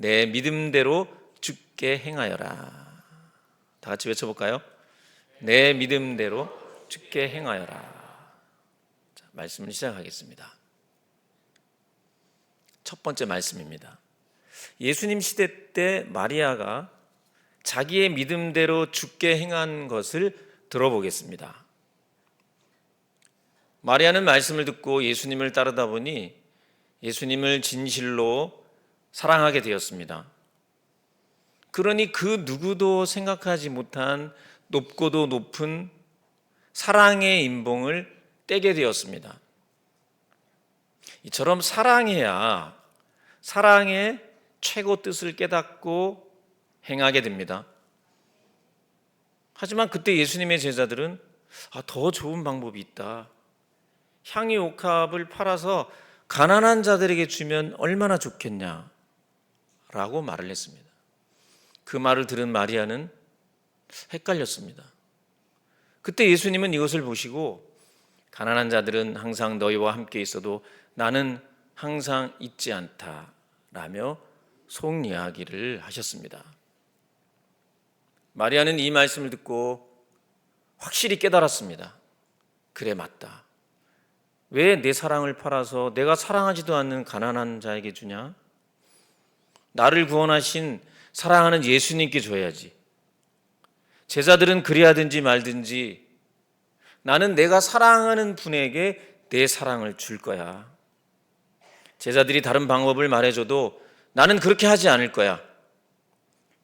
내 믿음대로 죽게 행하여라. 다 같이 외쳐볼까요? 내 믿음대로 죽게 행하여라. 자, 말씀을 시작하겠습니다. 첫 번째 말씀입니다. 예수님 시대 때 마리아가 자기의 믿음대로 죽게 행한 것을 들어보겠습니다. 마리아는 말씀을 듣고 예수님을 따르다 보니 예수님을 진실로 사랑하게 되었습니다. 그러니 그 누구도 생각하지 못한 높고도 높은 사랑의 인봉을 떼게 되었습니다. 이처럼 사랑해야 사랑의 최고 뜻을 깨닫고 행하게 됩니다. 하지만 그때 예수님의 제자들은 아, 더 좋은 방법이 있다. 향이 옥합을 팔아서 가난한 자들에게 주면 얼마나 좋겠냐. 라고 말을 했습니다. 그 말을 들은 마리아는 헷갈렸습니다. 그때 예수님은 이것을 보시고 가난한 자들은 항상 너희와 함께 있어도 나는 항상 있지 않다. 라며 속 이야기를 하셨습니다. 마리아는 이 말씀을 듣고 확실히 깨달았습니다. 그래, 맞다. 왜 내 사랑을 팔아서 내가 사랑하지도 않는 가난한 자에게 주냐? 나를 구원하신 사랑하는 예수님께 줘야지. 제자들은 그리하든지 말든지 나는 내가 사랑하는 분에게 내 사랑을 줄 거야. 제자들이 다른 방법을 말해줘도 나는 그렇게 하지 않을 거야.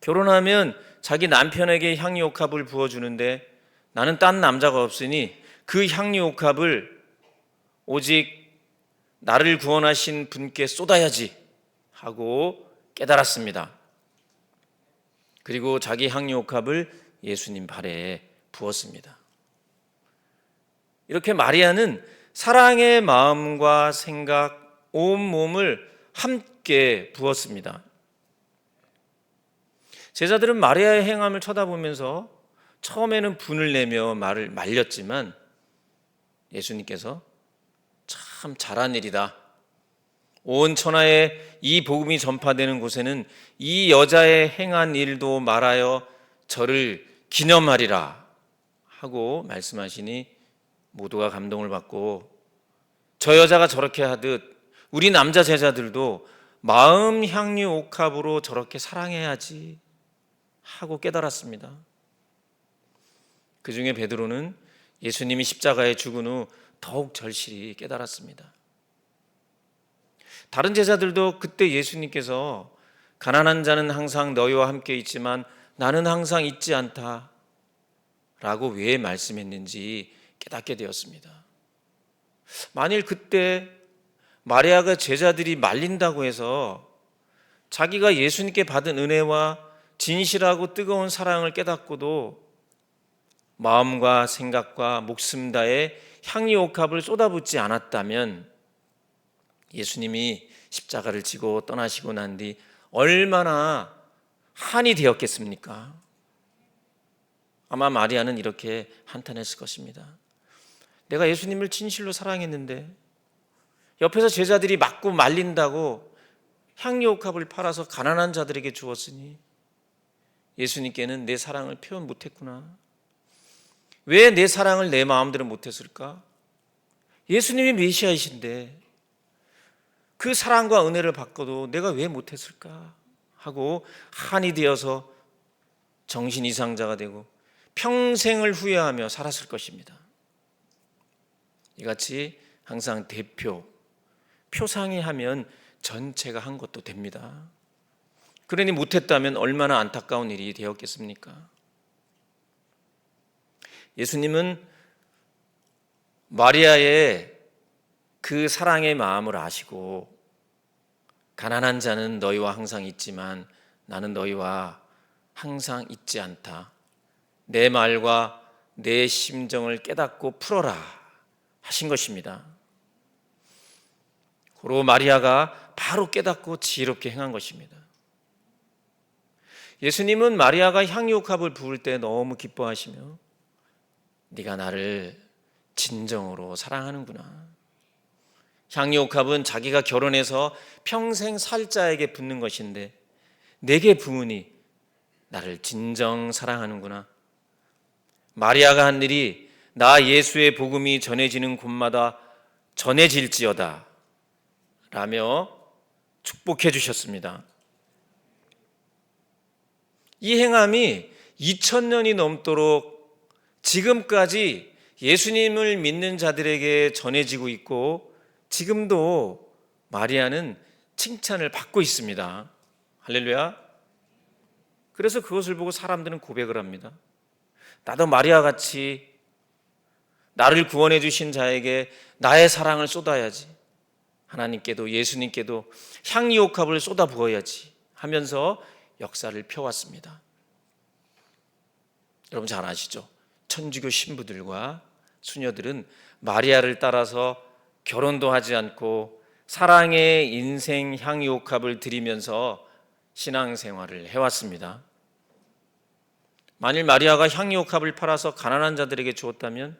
결혼하면 자기 남편에게 향유옥합을 부어주는데 나는 딴 남자가 없으니 그 향유옥합을 오직 나를 구원하신 분께 쏟아야지 하고 깨달았습니다. 그리고 자기 향유옥합을 예수님 발에 부었습니다. 이렇게 마리아는 사랑의 마음과 생각, 온 몸을 함께 부었습니다. 제자들은 마리아의 행함을 쳐다보면서 처음에는 분을 내며 말을 말렸지만 예수님께서 참 잘한 일이다. 온 천하에 이 복음이 전파되는 곳에는 이 여자의 행한 일도 말하여 저를 기념하리라 하고 말씀하시니 모두가 감동을 받고 저 여자가 저렇게 하듯 우리 남자 제자들도 마음 향유 옥합으로 저렇게 사랑해야지 하고 깨달았습니다. 그 중에 베드로는 예수님이 십자가에 죽은 후 더욱 절실히 깨달았습니다. 다른 제자들도 그때 예수님께서 가난한 자는 항상 너희와 함께 있지만 나는 항상 있지 않다. 라고 왜 말씀했는지 깨닫게 되었습니다. 만일 그때 마리아가 제자들이 말린다고 해서 자기가 예수님께 받은 은혜와 진실하고 뜨거운 사랑을 깨닫고도 마음과 생각과 목숨 다해 향유옥합을 쏟아붓지 않았다면 예수님이 십자가를 지고 떠나시고 난 뒤 얼마나 한이 되었겠습니까? 아마 마리아는 이렇게 한탄했을 것입니다. 내가 예수님을 진실로 사랑했는데 옆에서 제자들이 맞고 말린다고 향유옥합을 팔아서 가난한 자들에게 주었으니 예수님께는 내 사랑을 표현 못했구나. 왜 내 사랑을 내 마음대로 못했을까? 예수님이 메시아이신데 그 사랑과 은혜를 받고도 내가 왜 못했을까? 하고 한이 되어서 정신 이상자가 되고 평생을 후회하며 살았을 것입니다. 이같이 항상 대표, 표상이 하면 전체가 한 것도 됩니다. 그러니 못했다면 얼마나 안타까운 일이 되었겠습니까? 예수님은 마리아의 그 사랑의 마음을 아시고 가난한 자는 너희와 항상 있지만 나는 너희와 항상 있지 않다. 내 말과 내 심정을 깨닫고 풀어라 하신 것입니다. 고로 마리아가 바로 깨닫고 지혜롭게 행한 것입니다. 예수님은 마리아가 향유옥합을 부을 때 너무 기뻐하시며 네가 나를 진정으로 사랑하는구나. 향유옥합은 자기가 결혼해서 평생 살 자에게 붙는 것인데 내게 부으니 나를 진정 사랑하는구나. 마리아가 한 일이 나 예수의 복음이 전해지는 곳마다 전해질지어다. 라며 축복해 주셨습니다. 이 행함이 2000년이 넘도록 지금까지 예수님을 믿는 자들에게 전해지고 있고 지금도 마리아는 칭찬을 받고 있습니다. 할렐루야. 그래서 그것을 보고 사람들은 고백을 합니다. 나도 마리아 같이 나를 구원해 주신 자에게 나의 사랑을 쏟아야지. 하나님께도 예수님께도 향유옥합을 쏟아 부어야지 하면서 역사를 펴왔습니다. 여러분 잘 아시죠? 천주교 신부들과 수녀들은 마리아를 따라서 결혼도 하지 않고 사랑의 인생 향유옥합을 드리면서 신앙생활을 해왔습니다. 만일 마리아가 향유옥합을 팔아서 가난한 자들에게 주었다면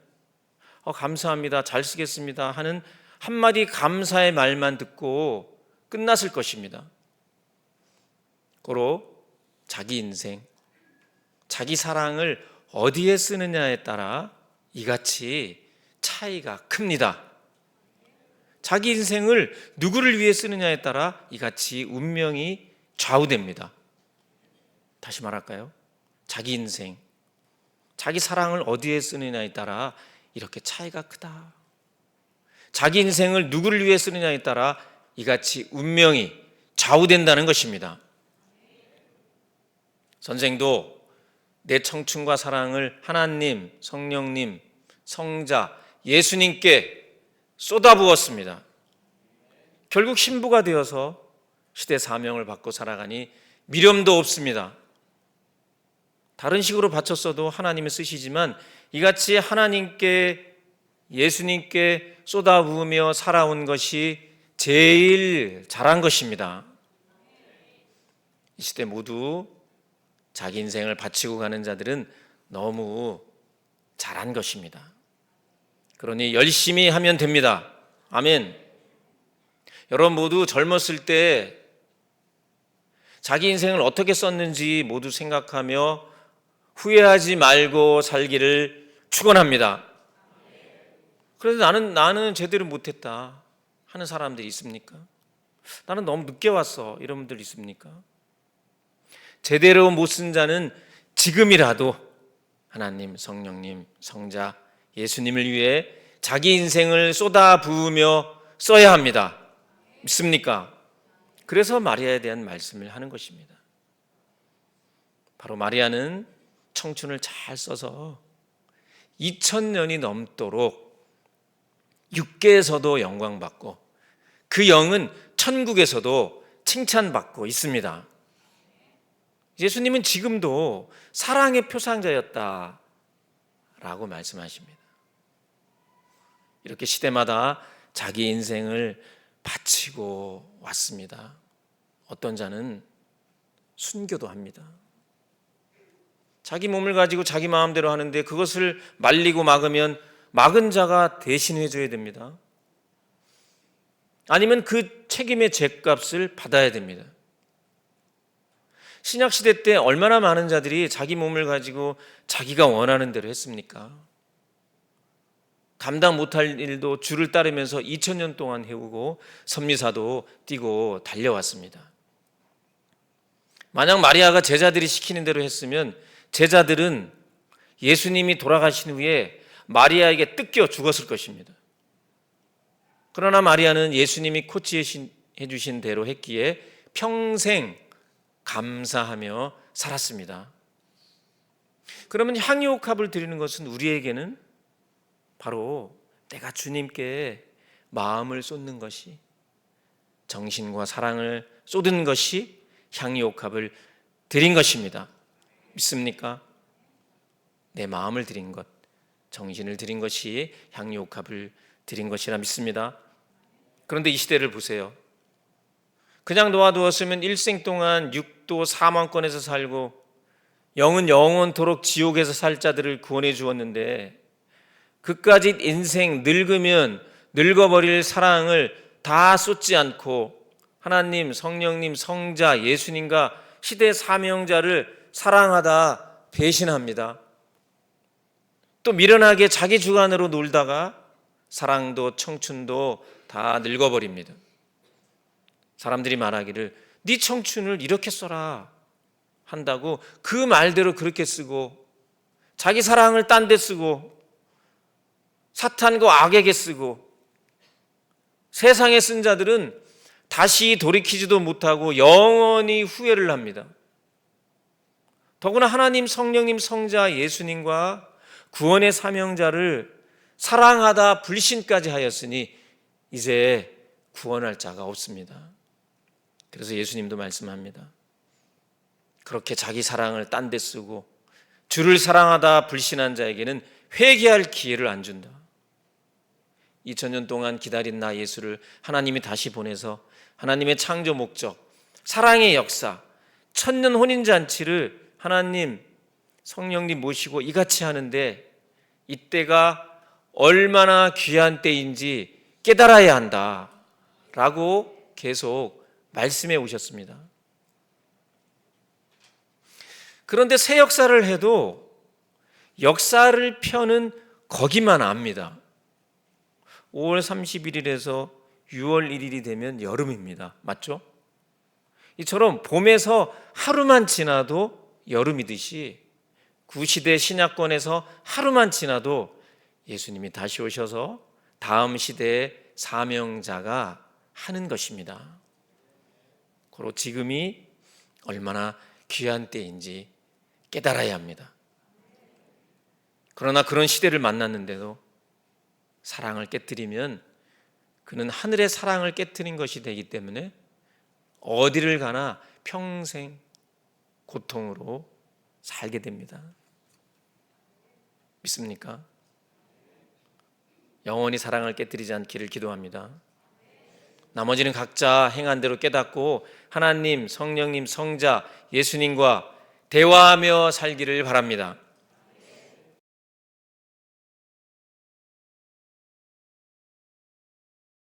어, 감사합니다. 잘 쓰겠습니다. 하는 한마디 감사의 말만 듣고 끝났을 것입니다. 고로 자기 인생, 자기 사랑을 어디에 쓰느냐에 따라 이같이 차이가 큽니다. 자기 인생을 누구를 위해 쓰느냐에 따라 이같이 운명이 좌우됩니다. 다시 말할까요? 자기 인생, 자기 사랑을 어디에 쓰느냐에 따라 이렇게 차이가 크다. 자기 인생을 누구를 위해 쓰느냐에 따라 이같이 운명이 좌우된다는 것입니다. 선생도 내 청춘과 사랑을 하나님, 성령님, 성자, 예수님께 쏟아부었습니다. 결국 신부가 되어서 시대 사명을 받고 살아가니 미련도 없습니다. 다른 식으로 바쳤어도 하나님을 쓰시지만 이같이 하나님께 예수님께 쏟아부으며 살아온 것이 제일 잘한 것입니다. 이 시대 모두 자기 인생을 바치고 가는 자들은 너무 잘한 것입니다. 그러니 열심히 하면 됩니다. 아멘. 여러분 모두 젊었을 때 자기 인생을 어떻게 썼는지 모두 생각하며 후회하지 말고 살기를 축원합니다. 그래서 나는 나는 제대로 못했다 하는 사람들이 있습니까? 나는 너무 늦게 왔어 이런 분들 있습니까? 제대로 못 쓴 자는 지금이라도 하나님, 성령님, 성자, 예수님을 위해 자기 인생을 쏟아 부으며 써야 합니다. 믿습니까? 그래서 마리아에 대한 말씀을 하는 것입니다. 바로 마리아는 청춘을 잘 써서 2000년이 넘도록 육계에서도 영광받고 그 영은 천국에서도 칭찬받고 있습니다. 예수님은 지금도 사랑의 표상자였다 라고 말씀하십니다. 이렇게 시대마다 자기 인생을 바치고 왔습니다. 어떤 자는 순교도 합니다. 자기 몸을 가지고 자기 마음대로 하는데 그것을 말리고 막으면 막은 자가 대신해 줘야 됩니다. 아니면 그 책임의 죄값을 받아야 됩니다. 신약 시대 때 얼마나 많은 자들이 자기 몸을 가지고 자기가 원하는 대로 했습니까? 감당 못할 일도 줄을 따르면서 2000년 동안 해오고 선미사도 뛰고 달려왔습니다. 만약 마리아가 제자들이 시키는 대로 했으면 제자들은 예수님이 돌아가신 후에 마리아에게 뜯겨 죽었을 것입니다. 그러나 마리아는 예수님이 코치해 주신 대로 했기에 평생 감사하며 살았습니다. 그러면 향유옥합을 드리는 것은 우리에게는 바로 내가 주님께 마음을 쏟는 것이 정신과 사랑을 쏟은 것이 향유옥합을 드린 것입니다. 믿습니까? 내 마음을 드린 것, 정신을 드린 것이 향유옥합을 드린 것이라 믿습니다. 그런데 이 시대를 보세요. 그냥 놓아두었으면 일생 동안 육도 사망권에서 살고 영은 영원토록 지옥에서 살 자들을 구원해 주었는데 그까지 인생 늙으면 늙어버릴 사랑을 다 쏟지 않고 하나님, 성령님, 성자, 예수님과 시대 사명자를 사랑하다 배신합니다. 또 미련하게 자기 주관으로 놀다가 사랑도 청춘도 다 늙어버립니다. 사람들이 말하기를 네 청춘을 이렇게 써라 한다고 그 말대로 그렇게 쓰고 자기 사랑을 딴 데 쓰고 사탄과 악에게 쓰고 세상에 쓴 자들은 다시 돌이키지도 못하고 영원히 후회를 합니다. 더구나 하나님 성령님 성자 예수님과 구원의 사명자를 사랑하다 불신까지 하였으니 이제 구원할 자가 없습니다. 그래서 예수님도 말씀합니다. 그렇게 자기 사랑을 딴 데 쓰고 주를 사랑하다 불신한 자에게는 회개할 기회를 안 준다. 2000년 동안 기다린 나 예수를 하나님이 다시 보내서 하나님의 창조 목적, 사랑의 역사, 천년 혼인 잔치를 하나님 성령님 모시고 이같이 하는데 이때가 얼마나 귀한 때인지 깨달아야 한다. 라고 계속 말씀해 오셨습니다. 그런데 새 역사를 해도 역사를 펴는 거기만 압니다. 5월 31일에서 6월 1일이 되면 여름입니다. 맞죠? 이처럼 봄에서 하루만 지나도 여름이듯이 구시대 신약권에서 하루만 지나도 예수님이 다시 오셔서 다음 시대의 사명자가 하는 것입니다. 고로 지금이 얼마나 귀한 때인지 깨달아야 합니다. 그러나 그런 시대를 만났는데도 사랑을 깨뜨리면 그는 하늘의 사랑을 깨뜨린 것이 되기 때문에 어디를 가나 평생 고통으로 살게 됩니다. 믿습니까? 영원히 사랑을 깨뜨리지 않기를 기도합니다. 나머지는 각자 행한 대로 깨닫고 하나님, 성령님, 성자, 예수님과 대화하며 살기를 바랍니다.